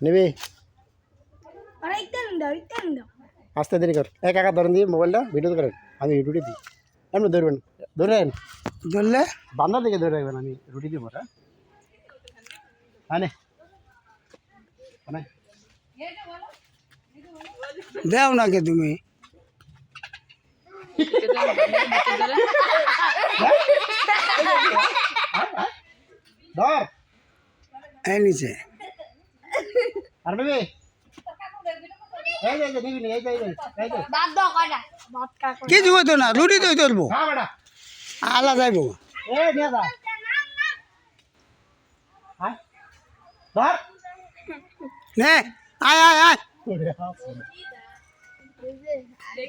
নেবে? আস্তে দেরি কর। এক একা ধরেন দিয়ে মোবাইলটা ভিডিও করেন। আমি রুটি দিই। এমনি ধরবেন। ধরেন। ধরলে? বান্দা দিকে ধরে রাখবেন আমি রুটি দিব হ্যাঁ আনে দেও নাকি তুমি? ধর। এই নিচে। আর ভাত কা কিছু হইতো না? রুটি তো ধরবো হ্যাঁ আলা যাইব। হ্যাঁ নে আয় আয় আয়। এই যে এই